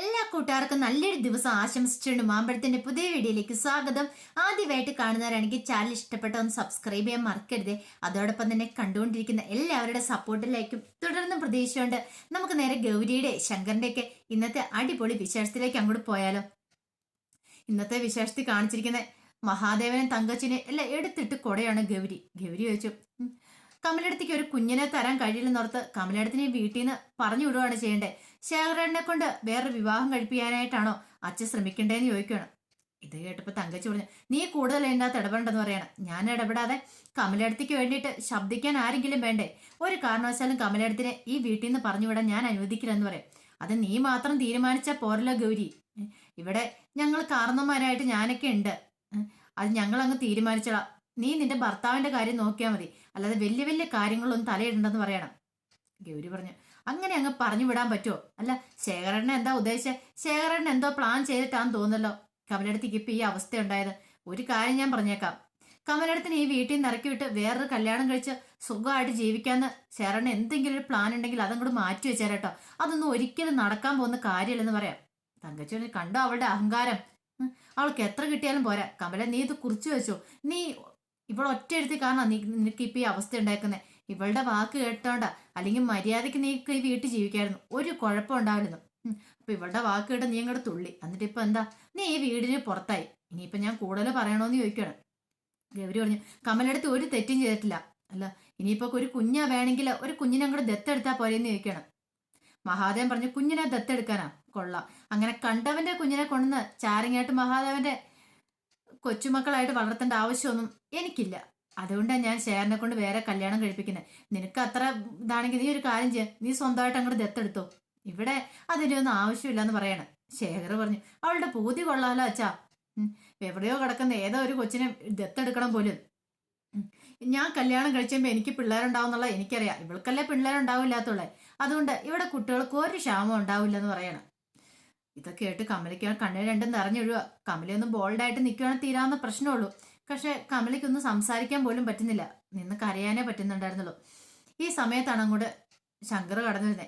എല്ലാ കൂട്ടുകാർക്കും നല്ലൊരു ദിവസം ആശംസിച്ചുകൊണ്ട് മാമ്പഴത്തിന്റെ പുതിയ വീഡിയോയിലേക്ക് സ്വാഗതം. ആദ്യമായിട്ട് കാണുന്നവരാണെങ്കിൽ ചാനൽ ഇഷ്ടപ്പെട്ട ഒന്ന് സബ്സ്ക്രൈബ് ചെയ്യാൻ മറക്കരുത്. അതോടൊപ്പം തന്നെ കണ്ടുകൊണ്ടിരിക്കുന്ന എല്ലാവരുടെ സപ്പോർട്ടിലേക്കും തുടർന്ന് പ്രതീക്ഷിച്ചുകൊണ്ട് നമുക്ക് നേരെ ഗൗരിയുടെ ശങ്കറിന്റെ ഒക്കെ ഇന്നത്തെ അടിപൊളി വിശേഷത്തിലേക്ക് അങ്ങോട്ട് പോയാലോ. ഇന്നത്തെ വിശേഷത്തിൽ കാണിച്ചിരിക്കുന്ന മഹാദേവനും തങ്കച്ചിനെ എല്ലാം എടുത്തിട്ട് കൊടയാണ് ഗൗരി. ഗൗരി ചോദിച്ചു കമലടത്തേക്ക് ഒരു കുഞ്ഞിനെ തരാൻ കഴിയില്ലെന്നോർത്ത് കമലടത്തിനെ വീട്ടിൽ നിന്ന് പറഞ്ഞു വിടുകയാണ് ചെയ്യേണ്ടത്. ശേഖരനെ കൊണ്ട് വേറെ വിവാഹം കഴിപ്പിക്കാനായിട്ടാണോ അച്ഛൻ ശ്രമിക്കണ്ടേന്ന് ചോദിക്കുകയാണ്. ഇത് കേട്ടപ്പോ തങ്കച്ചി പറഞ്ഞു നീ കൂടുതൽ അതിന്റെ അകത്ത് ഇടപെടണ്ടെന്ന് പറയണം. ഞാൻ ഇടപെടാതെ കമലടത്തേക്ക് വേണ്ടിയിട്ട് ശബ്ദിക്കാൻ ആരെങ്കിലും വേണ്ടേ? ഒരു കാരണവശാലും കമലടത്തിനെ ഈ വീട്ടിൽ നിന്ന് പറഞ്ഞു വിടാൻ ഞാൻ അനുവദിക്കില്ലെന്ന് പറയാം. അത് നീ മാത്രം തീരുമാനിച്ച പോരല്ലോ ഗൗരി. ഇവിടെ ഞങ്ങൾ കാരണന്മാരായിട്ട് ഞാനൊക്കെ ഉണ്ട്. അത് ഞങ്ങൾ അങ്ങ് തീരുമാനിച്ചോളാം. നീ നിന്റെ ഭർത്താവിന്റെ കാര്യം നോക്കിയാൽ മതി. അല്ലാതെ വലിയ വലിയ കാര്യങ്ങളൊന്നും തലയിടണ്ടെന്ന് പറയണം. ഗൗരി പറഞ്ഞു അങ്ങനെ അങ്ങ് പറഞ്ഞു വിടാൻ പറ്റുമോ അല്ല ശേഖരണ്ണ എന്താ ഉദ്ദേശിച്ചത് ശേഖരണ്ണ എന്തോ പ്ലാൻ ചെയ്തിട്ടാന്ന് തോന്നല്ലോ കമലടത്തേക്ക് ഇപ്പൊ ഈ അവസ്ഥ ഉണ്ടായത് ഒരു കാര്യം ഞാൻ പറഞ്ഞേക്കാം. കമലടത്തിന് ഈ വീട്ടിൽ നിന്ന് ഇറക്കി വിട്ട് വേറൊരു കല്യാണം കഴിച്ച് സുഖമായിട്ട് ജീവിക്കാന്ന് ശേഖരണ്ണ എന്തെങ്കിലും ഒരു പ്ലാൻ ഉണ്ടെങ്കിൽ അതങ്ങോട്ട് മാറ്റി വെച്ചേരട്ടോ അതൊന്നും ഒരിക്കലും നടക്കാൻ പോകുന്ന കാര്യമില്ലെന്ന് പറയാം. തങ്കച്ചോന് കണ്ടോ അവളുടെ അഹങ്കാരം? അവൾക്ക് എത്ര കിട്ടിയാലും പോരാ. കമല നീ ഇത് കുറിച്ചു വെച്ചോ. നീ ഇവിടെ ഒറ്റ എഴുത്തി കാരണം നീ നിനക്ക് ഇപ്പൊ ഈ അവസ്ഥ ഉണ്ടാക്കുന്നത് ഇവളുടെ വാക്ക് കേട്ടോണ്ട. അല്ലെങ്കിൽ മര്യാദയ്ക്ക് നീ ഈ വീട്ടിൽ ജീവിക്കായിരുന്നു. ഒരു കുഴപ്പം ഉണ്ടാവില്ലെന്നു. അപ്പൊ ഇവളുടെ വാക്ക് കേട്ട് നീ അങ്ങോട്ട് തുള്ളി. എന്നിട്ട് ഇപ്പൊ എന്താ? നീ ഈ വീടിന് പുറത്തായി. ഇനിയിപ്പൊ ഞാൻ കൂടുതൽ പറയണോന്ന് ചോദിക്കണം ഗൗരി പറഞ്ഞു കമലടുത്ത് ഒരു തെറ്റും ചെയ്തിട്ടില്ല. അല്ല ഇനിയിപ്പോ ഒരു കുഞ്ഞാ വേണമെങ്കിൽ ഒരു കുഞ്ഞിനെ അങ്ങോട്ട് ദത്തെടുത്താ പോരെന്ന് ചോദിക്കണം മഹാദേവൻ പറഞ്ഞു കുഞ്ഞിനെ ദത്തെടുക്കാനാ? കൊള്ളാം. അങ്ങനെ കണ്ടവന്റെ കുഞ്ഞിനെ കൊണ്ടുവന്ന് ചാരങ്ങായിട്ട് മഹാദേവന്റെ കൊച്ചുമക്കളായിട്ട് വളർത്തേണ്ട ആവശ്യമൊന്നും എനിക്കില്ല. അതുകൊണ്ടാണ് ഞാൻ ശേഖരനെ കൊണ്ട് വേറെ കല്യാണം കഴിപ്പിക്കുന്നത് നിനക്ക് അത്ര ഇതാണെങ്കിൽ നീ ഒരു കാര്യം ചെയ്യാം. നീ സ്വന്തമായിട്ട് അങ്ങോട്ട് ദത്തെടുത്തോ. ഇവിടെ അതിനൊന്നും ആവശ്യമില്ലെന്ന് പറയണം. ശേഖർ പറഞ്ഞു അവളുടെ പൂതി കൊള്ളാലോ അച്ഛാ. എവിടെയോ കിടക്കുന്ന ഏതോ ഒരു കൊച്ചിനെ ദത്തെടുക്കണം പോലും. ഞാൻ കല്യാണം കഴിച്ചുമ്പോൾ എനിക്ക് പിള്ളേരുണ്ടാവുന്നുള്ള എനിക്കറിയാം. ഇവൾക്കല്ലേ പിള്ളേരുണ്ടാവില്ലാത്തുള്ളേ അതുകൊണ്ട് ഇവിടെ കുട്ടികൾക്ക് ഒരു ക്ഷാമം ഉണ്ടാവില്ലെന്ന് പറയണം. ഇതൊക്കെ കേട്ട് കമലയ്ക്ക് കണ്ണിന് രണ്ടും നിറഞ്ഞൊഴുക കമലയൊന്നും ബോൾഡായിട്ട് നിൽക്കുകയാണെങ്കിൽ തീരാവുന്ന പ്രശ്നമുള്ളൂ പക്ഷെ കമലയ്ക്കൊന്നും സംസാരിക്കാൻ പോലും പറ്റുന്നില്ല. നിന്ന് കരയാനേ പറ്റുന്നുണ്ടായിരുന്നുള്ളൂ. ഈ സമയത്താണ് അങ്ങോട്ട് ശങ്കർ കടന്നിരുന്നത്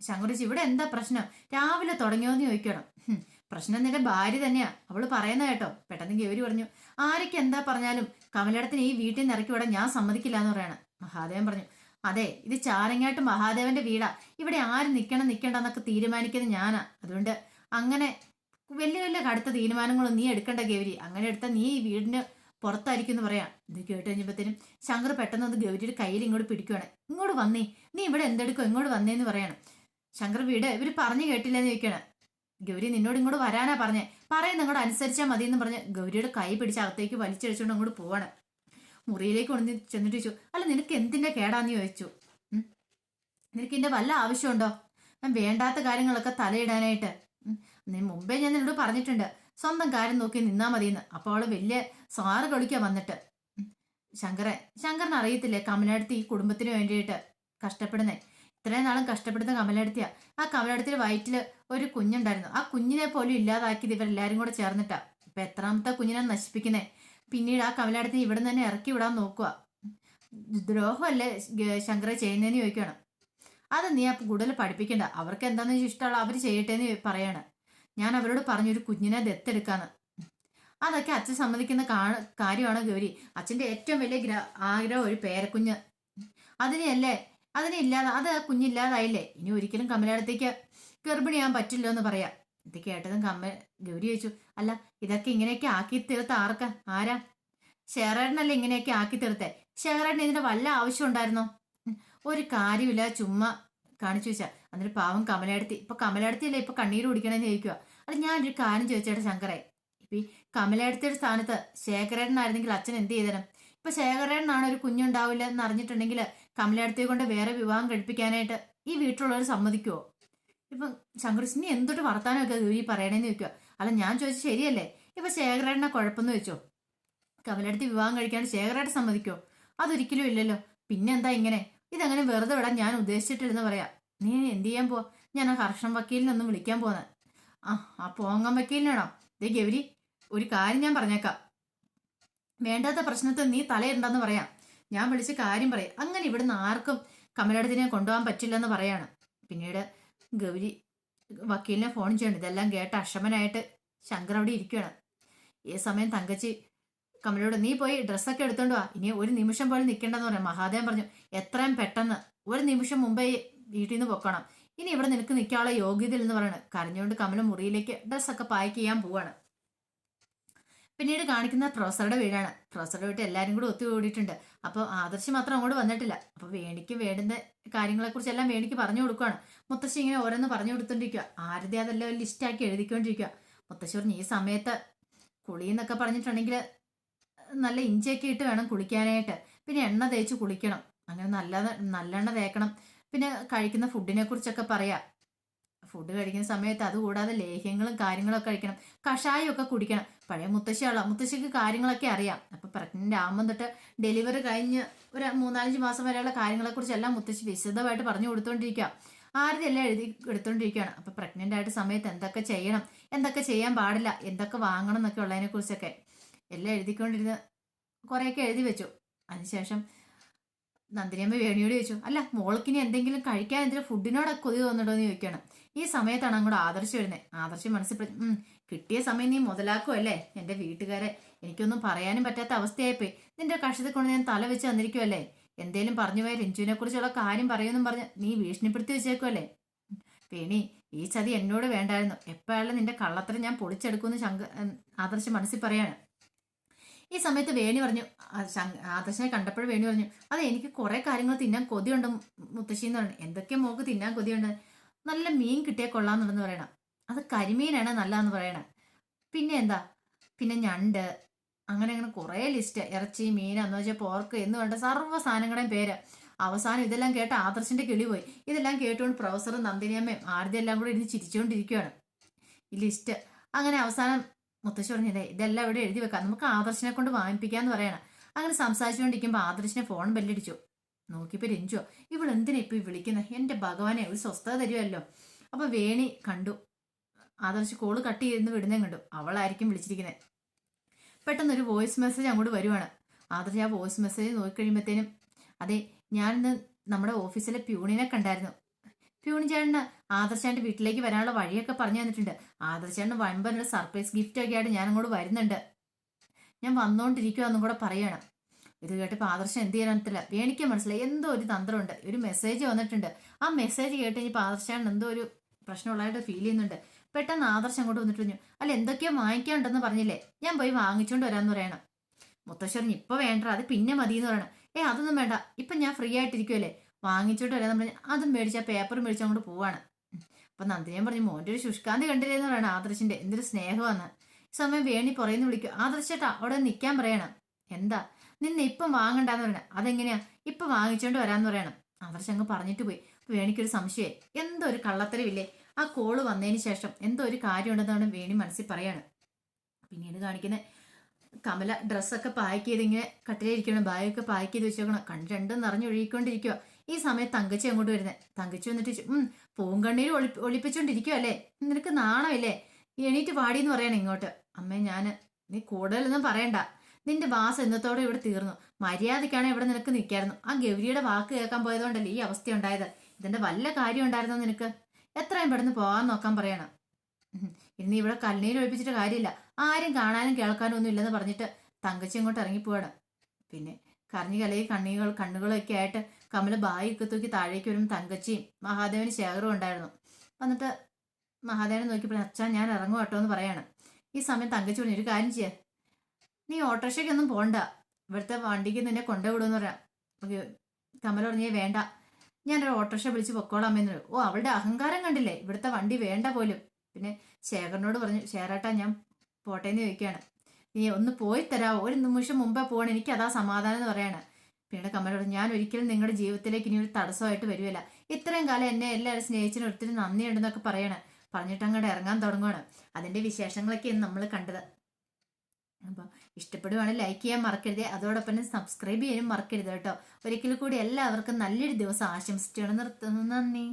ശങ്കുറിച്ച് ഇവിടെ എന്താ പ്രശ്നം? രാവിലെ തുടങ്ങിയോന്ന് ചോദിക്കണം. "ഹും, പ്രശ്നം നിന്റെ ഭാര്യ തന്നെയാ. അവൾ പറയുന്ന കേട്ടോ. പെട്ടെന്ന് ഗൗരി പറഞ്ഞു ആരൊക്കെ എന്താ പറഞ്ഞാലും കമലടത്തിന് ഈ വീട്ടിൽ നിന്ന് ഇറക്കി വിടാൻ ഞാൻ സമ്മതിക്കില്ല എന്ന് പറയണം. മഹാദേവൻ പറഞ്ഞു അതെ ഇത് ചാരങ്ങാട്ട് മഹാദേവന്റെ വീടാ. ഇവിടെ ആര് നിൽക്കണം എന്നൊക്കെ തീരുമാനിക്കുന്നത് ഞാനാ. അതുകൊണ്ട് അങ്ങനെ വലിയ വലിയ കടുത്ത തീരുമാനങ്ങളൊന്നും നീ എടുക്കണ്ട ഗൗരി. അങ്ങനെ എടുത്ത നീ ഈ വീടിന് പുറത്തായിരിക്കും എന്ന് പറയാം. ഇത് കേട്ട് കഴിഞ്ഞപ്പോഴത്തേനും ശങ്കർ പെട്ടെന്ന് അത് ഗൗരിയുടെ കയ്യിൽ ഇങ്ങോട്ട് പിടിക്കുവാണ്. ഇങ്ങോട്ട് വന്നേ. നീ ഇവിടെ എന്തെടുക്കും? ഇങ്ങോട്ട് വന്നേന്ന് പറയണം. ശങ്കർ വീട് ഇവർ പറഞ്ഞു കേട്ടില്ലെന്ന് ചോദിക്കുകയാണ്. ഗൗരി നിന്നോട് ഇങ്ങോട്ട് വരാനാ പറഞ്ഞേ. പറയുന്ന നിങ്ങളുടെ അനുസരിച്ചാൽ മതി എന്ന് പറഞ്ഞ് ഗൗരിയുടെ കൈ പിടിച്ച് അകത്തേക്ക് വലിച്ചടിച്ചുകൊണ്ട് അങ്ങോട്ട് പോവാണ്. മുറിയിലേക്ക് കൊണ്ട് ചെന്നിട്ട് ചോദിച്ചു അല്ല നിനക്ക് എന്തിന്റെ കേടാന്ന് ചോദിച്ചു? നിനക്ക് ഇതിന്റെ വല്ല ആവശ്യമുണ്ടോ? ഞാൻ വേണ്ടാത്ത കാര്യങ്ങളൊക്കെ തലയിടാനായിട്ട്. മുമ്പേ ഞാൻ നിന്നോട് പറഞ്ഞിട്ടുണ്ട്. സ്വന്തം കാര്യം നോക്കി നിന്നാ മതിയെന്ന്. അപ്പോൾ അവൾ വലിയ സാറ് കളിക്കാൻ വന്നിട്ട്. ശങ്കരൻ ശങ്കറിന് അറിയത്തില്ലേ കമലടുത്ത് ഈ കുടുംബത്തിന് വേണ്ടിയിട്ട് കഷ്ടപ്പെടുന്നേ? ഇത്രയും നാളും കഷ്ടപ്പെടുന്ന കമലടുത്തിയാ. ആ കമലടുത്തിൽ വയറ്റിൽ ഒരു കുഞ്ഞുണ്ടായിരുന്നു. ആ കുഞ്ഞിനെ പോലും ഇല്ലാതാക്കിയത് ഇവരെല്ലാരും കൂടെ ചേർന്നിട്ടാ. ഇപ്പൊ എത്രാമത്തെ കുഞ്ഞിനെ നശിപ്പിക്കുന്നേ? പിന്നീട് ആ കമലടത്തിന് ഇവിടെ തന്നെ ഇറക്കി വിടാൻ നോക്കുക ദ്രോഹമല്ലേ ഗ- ചെയ്യുന്നതിന് ചോദിക്കണം അത് നീ ആ കൂടുതൽ പഠിപ്പിക്കണ്ട. അവർക്ക് എന്താണെന്ന് ഇഷ്ടമുള്ള അവർ ചെയ്യട്ടെ എന്ന് പറയാണ്. ഞാൻ അവരോട് പറഞ്ഞൊരു കുഞ്ഞിനെ ദത്തെടുക്കാന്ന്. അതൊക്കെ അച്ഛൻ സമ്മതിക്കുന്ന കാര്യമാണ് ഗൗരി. അച്ഛന്റെ ഏറ്റവും വലിയ ഗ്ര- ആഗ്രഹം ഒരു പേരക്കുഞ്ഞ്. അതിനെയല്ലേ അതിനെ ഇല്ലാതെ അത് കുഞ്ഞില്ലാതായില്ലേ? ഇനി ഒരിക്കലും കമലാടത്തേക്ക് ഗർഭിണിയാൻ പറ്റില്ല എന്ന് പറയാം. ഇത് കേട്ടതും കമ്മ ഗൗരി ചോദിച്ചു അല്ല ഇതൊക്കെ ഇങ്ങനെയൊക്കെ ആക്കി തീർത്ത ആർക്കാ? ആരാ? ഷെയറേട്ടനല്ലേ ഇങ്ങനെയൊക്കെ ആക്കി തീർത്തെ? ഷെയറേട്ടന് ഇതിന്റെ വല്ല ആവശ്യം ഉണ്ടായിരുന്നോ? ഒരു കാര്യമില്ല ചുമ്മാ കാണിച്ചു വെച്ചാ. എന്നിട്ട് പാവം കമലടുത്തി ഇപ്പൊ കമലടുത്തിയല്ലേ ഇപ്പൊ കണ്ണീര് കുടിക്കണമെന്ന് ചോദിക്കുക അത് ഞാനൊരു കാര്യം ചോദിച്ചേട്ടാ ശങ്കറെ. ഇപ്പൊ ഈ കമലടുത്തിയുടെ സ്ഥാനത്ത് ശേഖരേട്ടനായിരുന്നെങ്കിൽ അച്ഛൻ എന്ത് ചെയ്തേരം ഇപ്പൊ ശേഖരേട്ടനാണ് ഒരു കുഞ്ഞുണ്ടാവില്ല എന്ന് അറിഞ്ഞിട്ടുണ്ടെങ്കിൽ കമലടുത്തിയെ കൊണ്ട് വേറെ വിവാഹം കഴിപ്പിക്കാനായിട്ട് ഈ വീട്ടിലുള്ളവർ സമ്മതിക്കുവോ? ഇപ്പൊ ശങ്കർ നീ എന്തൊട്ട് വർത്താനമൊക്കെ ഗൗരി പറയണേന്ന് ചോദിക്കുക അല്ല ഞാൻ ചോദിച്ചു ശരിയല്ലേ? ഇപ്പൊ ശേഖരേട്ടനെ കുഴപ്പമെന്ന് വെച്ചോ കമലടുത്ത് വിവാഹം കഴിക്കാൻ ശേഖരേട്ടൻ സമ്മതിക്കോ അതൊരിക്കലും ഇല്ലല്ലോ. പിന്നെന്താ ഇങ്ങനെ? ഇതങ്ങനെ വെറുതെ വിടാൻ ഞാൻ ഉദ്ദേശിച്ചിട്ടില്ലെന്ന് പറയാ. നീ എന്ത് ചെയ്യാൻ പോവാ? ഞാൻ ആ ഹർഷം വക്കീലിനൊന്നും വിളിക്കാൻ പോന്നെ. ആ ആ പോങ്ങം വക്കീലിനാണോ? ദേ ഗൗരി ഒരു കാര്യം ഞാൻ പറഞ്ഞേക്കാം. വേണ്ടാത്ത പ്രശ്നത്തെ നീ തലയിടണ്ടെന്ന് പറയാം. ഞാൻ വിളിച്ച് കാര്യം പറയാം. അങ്ങനെ ഇവിടുന്ന് ആർക്കും കമലടത്തിനെ കൊണ്ടുപോകാൻ പറ്റില്ലെന്ന് പറയാണ്. പിന്നീട് ഗൗരി വക്കീലിനെ ഫോൺ ചെയ്യണം. ഇതെല്ലാം കേട്ട് അക്ഷമനായിട്ട് ശങ്കർ അവിടെ ഇരിക്കുകയാണ്. ഈ സമയം തങ്കച്ചി കമലോട് നീ പോയി ഡ്രസ്സൊക്കെ എടുത്തോണ്ട് വാ. ഇനി ഒരു നിമിഷം പോലും നിൽക്കേണ്ടെന്ന് പറയാം. മഹാദേവൻ പറഞ്ഞു എത്രയും പെട്ടെന്ന്. ഒരു നിമിഷം മുമ്പേ വീട്ടിൽ നിന്ന് പൊക്കണം. ഇനി ഇവിടെ നിനക്ക് നിൽക്കാനുള്ള യോഗ്യത എന്ന് പറയണത് കരഞ്ഞുകൊണ്ട് കമല മുറിയിലേക്ക് ഡ്രസ്സൊക്കെ പാക്ക് ചെയ്യാൻ പോവാണ്. പിന്നീട് കാണിക്കുന്ന പ്രൊഫസറുടെ വീടാണ്. പ്രൊഫസറുടെ വീട്ടിൽ എല്ലാവരും കൂടി ഒത്തുകൂടിയിട്ടുണ്ട് അപ്പോൾ ആദർശ് മാത്രം അങ്ങോട്ട് വന്നിട്ടില്ല. അപ്പോൾ വേണിക്ക് വേണ്ടുന്ന കാര്യങ്ങളെക്കുറിച്ചെല്ലാം വേണിക്ക് പറഞ്ഞു കൊടുക്കുകയാണ് മുത്തശ്ശി ഇങ്ങനെ ഓരോന്ന് പറഞ്ഞു കൊടുത്തോണ്ടിരിക്കുക ആരതി അതെല്ലാം ലിസ്റ്റാക്കി എഴുതിക്കൊണ്ടിരിക്കുക മുത്തശ്ശി പറഞ്ഞു ഈ സമയത്ത് കുളി എന്നൊക്കെ പറഞ്ഞിട്ടുണ്ടെങ്കിൽ നല്ല ഇഞ്ചിയൊക്കെ ഇട്ട് വേണം കുളിക്കാനായിട്ട്. പിന്നെ എണ്ണ തേച്ച് കുളിക്കണം. അങ്ങനെ നല്ല നല്ലെണ്ണ തേക്കണം. പിന്നെ കഴിക്കുന്ന ഫുഡിനെ കുറിച്ചൊക്കെ പറയാം. ഫുഡ് കഴിക്കുന്ന സമയത്ത് അതുകൂടാതെ ലേഹ്യങ്ങളും കാര്യങ്ങളൊക്കെ കഴിക്കണം. കഷായമൊക്കെ കുടിക്കണം. പഴയ മുത്തശ്ശിയാളോ മുത്തശ്ശിക്ക് കാര്യങ്ങളൊക്കെ അറിയാം. അപ്പൊ പ്രഗ്നന്റ് ആകുമ്പോൾ തൊട്ട് ഡെലിവറി കഴിഞ്ഞ് ഒരു മൂന്നാലഞ്ച് മാസം വരെയുള്ള കാര്യങ്ങളെക്കുറിച്ച് എല്ലാം മുത്തശ്ശി വിശദമായിട്ട് പറഞ്ഞു കൊടുത്തോണ്ടിരിക്കുക ആരുടെ എല്ലാം എഴുതി എടുത്തോണ്ടിരിക്കുകയാണ് അപ്പൊ പ്രഗ്നന്റ് ആയിട്ട് സമയത്ത് എന്തൊക്കെ ചെയ്യണം? എന്തൊക്കെ ചെയ്യാൻ പാടില്ല? എന്തൊക്കെ വാങ്ങണം എന്നൊക്കെ ഉള്ളതിനെ കുറിച്ചൊക്കെ എല്ലാം എഴുതിക്കൊണ്ടിരുന്ന് കുറേയൊക്കെ എഴുതി വെച്ചു. അതിനുശേഷം നന്ദിനിയമ്മ വേണിയോട് ചോദിച്ചു അല്ല മോൾക്കിനി എന്തെങ്കിലും കഴിക്കാൻ എന്തെങ്കിലും ഫുഡിനോടൊക്കെ കൊതി തോന്നുന്നുണ്ടോ എന്ന് ചോദിക്കണം ഈ സമയത്താണ് അങ്ങോട്ട് ആദർശം വരുന്നത്. ആദർശം മനസ്സിൽ കിട്ടിയ സമയം നീ മുതലാക്കുമല്ലേ എന്റെ വീട്ടുകാരെ എനിക്കൊന്നും പറയാനും പറ്റാത്ത അവസ്ഥയായിപ്പോയി. നിന്റെ കഷത്തിൽ കൊണ്ട് ഞാൻ തല വെച്ച് തന്നിരിക്കുമല്ലേ എന്തേലും പറഞ്ഞു പോയ രഞ്ജുവിനെ കുറിച്ചുള്ള കാര്യം പറയുമെന്നും പറഞ്ഞ നീ ഭീഷണിപ്പെടുത്തി വെച്ചേക്കുമല്ലേ വേണി ഈ ചതി എന്നോട് വേണ്ടായിരുന്നു. എപ്പോഴാണ് നിന്റെ കള്ളത്തരം ഞാൻ പൊളിച്ചെടുക്കുമെന്ന് ശങ്ക ആദർശം മനസ്സിൽ പറയാണ്. ഈ സമയത്ത് വേണി പറഞ്ഞു ആദർശനെ കണ്ടപ്പോൾ വേണി പറഞ്ഞു അതെ എനിക്ക് കുറെ കാര്യങ്ങൾ തിന്നാൻ കൊതിയുണ്ട് മുത്തശ്ശി എന്ന് പറഞ്ഞു എന്തൊക്കെ മോക്ക് തിന്നാൻ കൊതിയുണ്ട്? നല്ല മീൻ കിട്ടിയാൽ കൊള്ളാന്നുണ്ടെന്ന് പറയണം. അത് കരിമീനാണ് നല്ലതെന്ന് പറയണം. പിന്നെ എന്താ? പിന്നെ ഞണ്ട് അങ്ങനെ അങ്ങനെ കുറേ ലിസ്റ്റ് ഇറച്ചി മീൻ എന്ന് വെച്ചാൽ പോർക്ക് എന്ന് വേണ്ട സർവ സാധനങ്ങളുടെയും പേര്. അവസാനം ഇതെല്ലാം കേട്ട ആദർശന്റെ കിളി പോയി. ഇതെല്ലാം കേട്ടുകൊണ്ട് പ്രൊഫസറും നന്ദിനിയമ്മയും ആരതി എല്ലാം കൂടെ ഇരുന്ന് ചിരിച്ചുകൊണ്ടിരിക്കുകയാണ് ഈ ലിസ്റ്റ് അങ്ങനെ അവസാനം മുത്തശ്ശി പറഞ്ഞതേ ഇതെല്ലാം ഇവിടെ എഴുതി വെക്കാം. നമുക്ക് ആദർശിനെ കൊണ്ട് വാങ്ങിപ്പിക്കാന്ന് പറയണം. അങ്ങനെ സംസാരിച്ചുകൊണ്ടിരിക്കുമ്പോൾ ആദർശിനെ ഫോൺ ബെല്ലടിച്ചു. നോക്കിയപ്പോ രഞ്ജോ ഇവൾ എന്തിനാ ഇപ്പൊ വിളിക്കുന്നത് എന്റെ ഭഗവാനെ ഒരു സ്വസ്ഥത തരുമല്ലോ അപ്പൊ വേണി കണ്ടു. ആദർശ് കോൾ കട്ട് ചെയ്തെന്ന് വിടുന്നേ കണ്ടു. അവളായിരിക്കും വിളിച്ചിരിക്കുന്നത് പെട്ടെന്ന് ഒരു വോയിസ് മെസ്സേജ് അങ്ങോട്ട് വരുവാണ്. ആദർശ് ആ വോയിസ് മെസ്സേജ് നോക്കിക്കഴിയുമ്പോഴത്തേനും അതെ ഞാനിന്ന് നമ്മുടെ ഓഫീസിലെ പ്യൂണിനെ കണ്ടായിരുന്നു. പ്യൂണി ചേട്ടന് ആദർശാന്റെ വീട്ടിലേക്ക് വരാനുള്ള വഴിയൊക്കെ പറഞ്ഞു തന്നിട്ടുണ്ട്. ആദർശാന് വൻപനൊരു സർപ്രൈസ് ഗിഫ്റ്റ് ഒക്കെ ആയിട്ട് ഞാൻ അങ്ങോട്ട് വരുന്നുണ്ട്. ഞാൻ വന്നോണ്ടിരിക്കുക എന്നും കൂടെ പറയണം. ഇത് കേട്ടപ്പോൾ ആദർശം എന്ത് ചെയ്യാനത്തില്ല എനിക്ക് മനസ്സിലായി. എന്തോ ഒരു തന്ത്രമുണ്ട്. ഒരു മെസ്സേജ് വന്നിട്ടുണ്ട്. ആ മെസ്സേജ് കേട്ട് കഴിഞ്ഞപ്പോൾ ആദർശാണ് എന്തോ ഒരു പ്രശ്നമുള്ളതായിട്ട് ഫീൽ ചെയ്യുന്നുണ്ട്. പെട്ടെന്ന് ആദർശം അങ്ങോട്ട് വന്നിട്ട് പറഞ്ഞു അല്ല എന്തൊക്കെയോ വാങ്ങിക്കാണ്ടെന്ന് പറഞ്ഞില്ലേ? ഞാൻ പോയി വാങ്ങിച്ചോണ്ട് വരാമെന്ന് പറയണം. മുത്തശ്ശറിന് ഇപ്പൊ വേണ്ട അത് പിന്നെ മതി എന്ന് പറയണം. ഏ അതൊന്നും വേണ്ട. ഇപ്പൊ ഞാൻ ഫ്രീ ആയിട്ടിരിക്കുമല്ലേ വാങ്ങിച്ചോണ്ട് വരാന്ന് പറഞ്ഞു അതും മേടിച്ച പേപ്പർ മേടിച്ച് അങ്ങോട്ട് പോവാണ്. അപ്പൊ നന്ദിനിയും പറഞ്ഞു മോന്റെ ഒരു ശുഷ്കാന്തി കണ്ടില്ലേന്ന് പറയണം ആദർശിന്റെ എന്തൊരു സ്നേഹമാണ് ഈ സമയം വേണി പുറയുന്നു വിളിക്കും. ആദർശേട്ടാ അവിടെ നിൽക്കാൻ പറയണം. എന്താ? നിന്ന് ഇപ്പം വാങ്ങണ്ടെന്ന് പറയണം. അതെങ്ങനെയാ? ഇപ്പൊ വാങ്ങിച്ചോണ്ട് വരാന്ന് പറയണം. ആദർശ് അങ്ങ് പറഞ്ഞിട്ട് പോയി. വേണിക്കൊരു സംശയം എന്തോ ഒരു കള്ളത്തരവില്ലേ? ആ കോൾ വന്നതിന് ശേഷം എന്തോ ഒരു കാര്യമുണ്ടെന്നാണ് വേണി മനസ്സിൽ പറയാണ്. പിന്നീട് കാണിക്കുന്നത് കമല ഡ്രസ്സൊക്കെ പാക്ക് ചെയ്ത് ഇങ്ങനെ കട്ടിലിരിക്കണം ബാഗൊക്കെ പാക്ക് ചെയ്ത് വെച്ചേക്കണം കണ്ട് രണ്ടും നിറഞ്ഞൊഴുകിക്കൊണ്ടിരിക്കുക ഈ സമയത്ത് തങ്കച്ചി അങ്ങോട്ട് വരുന്നത് തങ്കച്ചി വന്നിട്ട് ഉം പൂങ്കണ്ണീര് ഒളി ഒളിപ്പിച്ചോണ്ടിരിക്കുക അല്ലേ? നിനക്ക് നാണമില്ലേ? എണീറ്റ് പാടിയെന്ന് പറയണം ഇങ്ങോട്ട്. അമ്മേ ഞാൻ നീ കൂടുതലൊന്നും പറയണ്ട. നിന്റെ വാസ എന്നത്തോടെ ഇവിടെ തീർന്നു. മര്യാദയ്ക്കാണ് ഇവിടെ നിനക്ക് നിൽക്കായിരുന്നു ആ ഗൗരിയുടെ വാക്ക് കേൾക്കാൻ പോയതുകൊണ്ടല്ലേ ഈ അവസ്ഥ ഉണ്ടായത് ഇതിന്റെ വല്ല കാര്യം ഉണ്ടായിരുന്നോ നിനക്ക്? എത്രയും പെട്ടെന്ന് പോകാൻ നോക്കാൻ പറയണം. ഇന്ന് ഇവിടെ കല്ലീര് ഒഴിപ്പിച്ചിട്ട് കാര്യമില്ല. ആരും കാണാനും കേൾക്കാനും ഒന്നും ഇല്ലെന്ന് പറഞ്ഞിട്ട് തങ്കച്ചി ഇങ്ങോട്ട് ഇറങ്ങിപ്പോവാണ്. പിന്നെ കരഞ്ഞു കലയിൽ കണ്ണികൾ കണ്ണുകളൊക്കെ ആയിട്ട് കമല ബായിയൊക്കെ തൂക്കി താഴേക്ക് വരും തങ്കച്ചിയും മഹാദേവന് ശേഖരവും ഉണ്ടായിരുന്നു. എന്നിട്ട് മഹാദേവനെ നോക്കിയപ്പോൾ അച്ഛാ ഞാൻ ഇറങ്ങും കേട്ടോ എന്ന് പറയാണ്. ഈ സമയം തങ്കച്ചി പറഞ്ഞു ഒരു കാര്യം ചെയ്യാ. നീ ഓട്ടോറിക്ഷയ്ക്കൊന്നും പോണ്ട. ഇവിടുത്തെ വണ്ടിക്ക് നിന്നെ കൊണ്ടുവിടുമെന്ന് പറയാം. കമല പറഞ്ഞേ വേണ്ട. ഞാനൊരു ഓട്ടോറിക്ഷ വിളിച്ച് പൊക്കോളാം എന്ന്. ഓ അവളുടെ അഹങ്കാരം കണ്ടില്ലേ? ഇവിടുത്തെ വണ്ടി വേണ്ട പോലും. പിന്നെ ശേഖരനോട് പറഞ്ഞു ശേഖരേട്ടാ ഞാൻ പോട്ടേന്ന് ചോദിക്കുകയാണ്. നീ ഒന്ന് പോയി തരാമോ ഒരു നിമിഷം മുമ്പേ പോകണം. എനിക്ക് അതാ സമാധാനം എന്ന് പറയാണ്. പിന്നീട് കമലോട് ഞാൻ ഒരിക്കലും നിങ്ങളുടെ ജീവിതത്തിലേക്ക് ഇനി ഒരു തടസ്സമായിട്ട് വരുവല്ല ഇത്രയും കാലം എന്നെ എല്ലാവരും സ്നേഹിച്ചിന് ഒത്തിരി നന്ദിയുണ്ടെന്നൊക്കെ പറയണ. പറഞ്ഞിട്ട് അങ്ങോട്ട് ഇറങ്ങാൻ തുടങ്ങുകയാണ് അതിന്റെ വിശേഷങ്ങളൊക്കെയാണ് നമ്മൾ കണ്ടത്. അപ്പം ഇഷ്ടപ്പെടുവാണെങ്കിൽ ലൈക്ക് ചെയ്യാൻ മറക്കരുത്. അതോടൊപ്പം തന്നെ സബ്സ്ക്രൈബ് ചെയ്യാനും മറക്കരുത് കേട്ടോ. ഒരിക്കൽ കൂടി എല്ലാവർക്കും നല്ലൊരു ദിവസം ആശംസിച്ചാണ് നിർത്തുന്നു. നന്ദി.